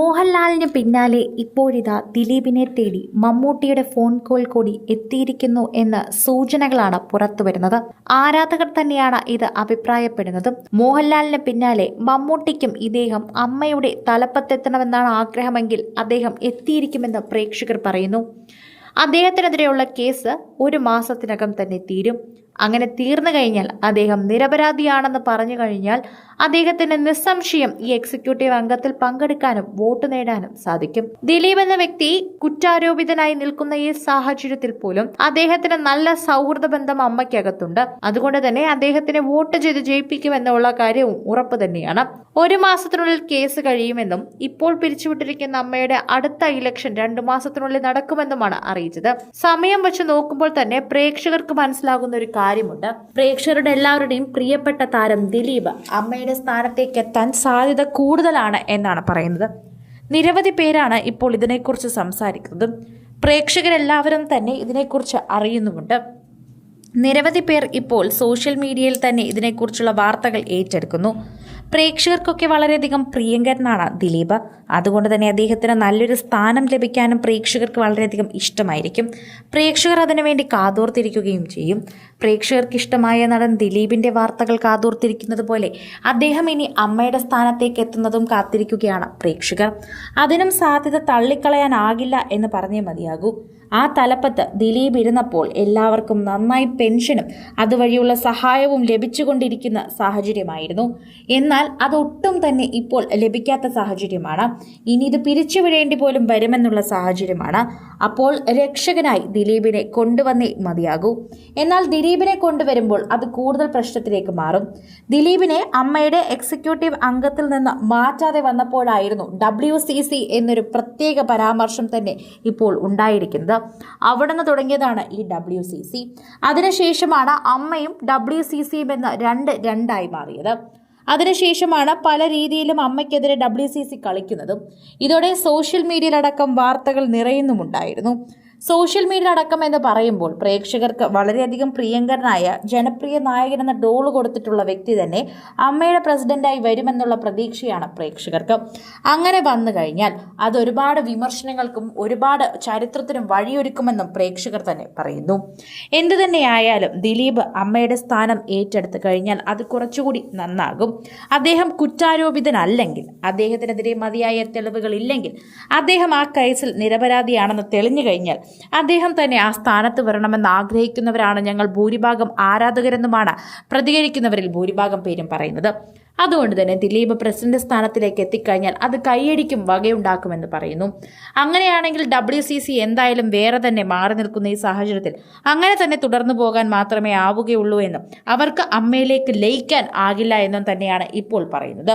മോഹൻലാലിന് പിന്നാലെ ഇപ്പോഴിതാ ദിലീപിനെ തേടി മമ്മൂട്ടിയുടെ ഫോൺ കോൾ കൂടി എത്തിയിരിക്കുന്നു എന്ന സൂചനകളാണ് പുറത്തുവരുന്നത് ആരാധകർ തന്നെയാണ് ഇത് അഭിപ്രായപ്പെടുന്നതും. മോഹൻലാലിന് പിന്നാലെ മമ്മൂട്ടിക്കും ഇദ്ദേഹം അമ്മയുടെ തലപ്പത്തെത്തണമെന്നാണ് ആഗ്രഹമെങ്കിൽ അദ്ദേഹം എത്തിയിരിക്കുമെന്ന് പ്രേക്ഷകർ പറയുന്നു. അദ്ദേഹത്തിനെതിരെയുള്ള കേസ് ഒരു മാസത്തിനകം തന്നെ തീരും. അങ്ങനെ തീർന്നു കഴിഞ്ഞാൽ അദ്ദേഹം നിരപരാധിയാണെന്ന് പറഞ്ഞു കഴിഞ്ഞാൽ അദ്ദേഹത്തിന് നിസ്സംശയം ഈ എക്സിക്യൂട്ടീവ് അംഗത്തിൽ പങ്കെടുക്കാനും വോട്ട് നേടാനും സാധിക്കും. ദിലീപ് എന്ന വ്യക്തി കുറ്റാരോപിതനായി നിൽക്കുന്ന ഈ സാഹചര്യത്തിൽ പോലും അദ്ദേഹത്തിന് നല്ല സൗഹൃദ ബന്ധം അമ്മയ്ക്കകത്തുണ്ട്. അതുകൊണ്ട് തന്നെ അദ്ദേഹത്തിന് വോട്ട് ചെയ്ത് ജയിപ്പിക്കുമെന്നുള്ള കാര്യവും ഉറപ്പ് തന്നെയാണ്. ഒരു മാസത്തിനുള്ളിൽ കേസ് കഴിയുമെന്നും ഇപ്പോൾ പിരിച്ചുവിട്ടിരിക്കുന്ന അമ്മയുടെ അടുത്ത ഇലക്ഷൻ രണ്ടു മാസത്തിനുള്ളിൽ നടക്കുമെന്നുമാണ് അറിയിച്ചത്. സമയം വെച്ച് നോക്കുമ്പോൾ തന്നെ പ്രേക്ഷകർക്ക് മനസ്സിലാകുന്ന ഒരു കാര്യമുണ്ട്. പ്രേക്ഷകരുടെ എല്ലാവരുടെയും പ്രിയപ്പെട്ട താരം ദിലീപ് അമ്മയുടെ സ്ഥാനത്തേക്ക് എത്താൻ സാധ്യത കൂടുതലാണ് എന്നാണ് പറയുന്നത്. നിരവധി പേരാണ് ഇപ്പോൾ ഇതിനെക്കുറിച്ച് സംസാരിക്കുന്നത് പ്രേക്ഷകരെല്ലാവരും തന്നെ ഇതിനെക്കുറിച്ച് അറിയുന്നുമുണ്ട്. നിരവധി പേർ ഇപ്പോൾ സോഷ്യൽ മീഡിയയിൽ തന്നെ ഇതിനെക്കുറിച്ചുള്ള വാർത്തകൾ ഏറ്റെടുക്കുന്നു. പ്രേക്ഷകർക്കൊക്കെ വളരെയധികം പ്രിയങ്കരനാണ് ദിലീപ്. അതുകൊണ്ട് തന്നെ അദ്ദേഹത്തിന് നല്ലൊരു സ്ഥാനം ലഭിക്കാനും പ്രേക്ഷകർക്ക് വളരെയധികം ഇഷ്ടമായിരിക്കും. പ്രേക്ഷകർ അതിനുവേണ്ടി കാതോർത്തിരിക്കുകയും ചെയ്യും. പ്രേക്ഷകർക്ക് ഇഷ്ടമായ നടൻ ദിലീപിന്റെ വാർത്തകൾ കാതോർത്തിരിക്കുന്നത് പോലെ അദ്ദേഹം ഇനി അമ്മയുടെ സ്ഥാനത്തേക്ക് എത്തുന്നതും കാത്തിരിക്കുകയാണ് പ്രേക്ഷകർ. അതിനും സാധ്യത തള്ളിക്കളയാനാകില്ല എന്ന് പറഞ്ഞേ മതിയാകൂ. ആ തലപ്പത്ത് ദിലീപ് ഇരുന്നപ്പോൾ എല്ലാവർക്കും നന്നായി പെൻഷനും അതുവഴിയുള്ള സഹായവും ലഭിച്ചുകൊണ്ടിരിക്കുന്ന സാഹചര്യമായിരുന്നു. എന്നാൽ അതൊട്ടും തന്നെ ഇപ്പോൾ ലഭിക്കാത്ത സാഹചര്യമാണ്. ഇനി ഇത് പിരിച്ചുവിടേണ്ടി പോലും വരുമെന്നുള്ള സാഹചര്യമാണ്. അപ്പോൾ രക്ഷകനായി ദിലീപിനെ കൊണ്ടുവന്നേ മതിയാകൂ. എന്നാൽ ദിലീപിനെ കൊണ്ടുവരുമ്പോൾ അത് കൂടുതൽ പ്രശ്നത്തിലേക്ക് മാറും. ദിലീപിനെ അമ്മയുടെ എക്സിക്യൂട്ടീവ് അംഗത്തിൽ നിന്ന് മാറ്റാതെ വന്നപ്പോഴായിരുന്നു ഡബ്ല്യു എന്നൊരു പ്രത്യേക പരാമർശം തന്നെ ഇപ്പോൾ ഉണ്ടായിരിക്കുന്നത്. അവിടെ നിന്ന് തുടങ്ങിയതാണ് ഈ ഡബ്ല്യു സി സി അതിനുശേഷമാണ് അമ്മയും ഡബ്ല്യു സി സിയും എന്ന രണ്ട് രണ്ടായി മാറിയത്. അതിനുശേഷമാണ് പല രീതിയിലും അമ്മയ്ക്കെതിരെ ഡബ്ല്യു സി സി കളിക്കുന്നതും. ഇതോടെ സോഷ്യൽ മീഡിയയിലടക്കം വാർത്തകൾ നിറയുന്നുമുണ്ടായിരുന്നു. സോഷ്യൽ മീഡിയ അടക്കം എന്ന് പറയുമ്പോൾ പ്രേക്ഷകർക്ക് വളരെയധികം പ്രിയങ്കരനായ ജനപ്രിയ നായകൻ എന്ന ഡോൾ കൊടുത്തിട്ടുള്ള വ്യക്തി തന്നെ അമ്മയുടെ പ്രസിഡന്റായി വരുമെന്നുള്ള പ്രതീക്ഷയാണ് പ്രേക്ഷകർക്ക്. അങ്ങനെ വന്നു കഴിഞ്ഞാൽ അത് ഒരുപാട് വിമർശനങ്ങൾക്കും ഒരുപാട് ചരിത്രത്തിനും വഴിയൊരുക്കുമെന്നും പ്രേക്ഷകർ തന്നെ പറയുന്നു. എന്തു തന്നെയായാലും ദിലീപ് അമ്മയുടെ സ്ഥാനം ഏറ്റെടുത്തു കഴിഞ്ഞാൽ അത് കുറച്ചുകൂടി നന്നാകും. അദ്ദേഹം കുറ്റാരോപിതനല്ലെങ്കിൽ അദ്ദേഹത്തിനെതിരെ മതിയായ തെളിവുകൾ ഇല്ലെങ്കിൽ അദ്ദേഹം ആ കേസിൽ നിരപരാധിയാണെന്ന് തെളിഞ്ഞു കഴിഞ്ഞാൽ അദ്ദേഹം തന്നെ ആ സ്ഥാനത്ത് വരണമെന്ന് ആഗ്രഹിക്കുന്നവരാണ് ഞങ്ങൾ ഭൂരിഭാഗം ആരാധകരെന്നുമാണ് പ്രതികരിക്കുന്നവരിൽ ഭൂരിഭാഗം പേരും പറയുന്നത്. അതുകൊണ്ട് തന്നെ ദിലീപ് പ്രസിഡന്റ് സ്ഥാനത്തിലേക്ക് എത്തിക്കഴിഞ്ഞാൽ അത് കൈയടിക്കും വകയുണ്ടാക്കുമെന്ന് പറയുന്നു. അങ്ങനെയാണെങ്കിൽ ഡബ്ല്യു സി സി എന്തായാലും വേറെ തന്നെ മാറി നിൽക്കുന്ന ഈ സാഹചര്യത്തിൽ അങ്ങനെ തന്നെ തുടർന്നു പോകാൻ മാത്രമേ ആവുകയുള്ളൂ എന്നും അവർക്ക് അമ്മയിലേക്ക് ലയിക്കാൻ ആകില്ല എന്നും തന്നെയാണ് ഇപ്പോൾ പറയുന്നത്.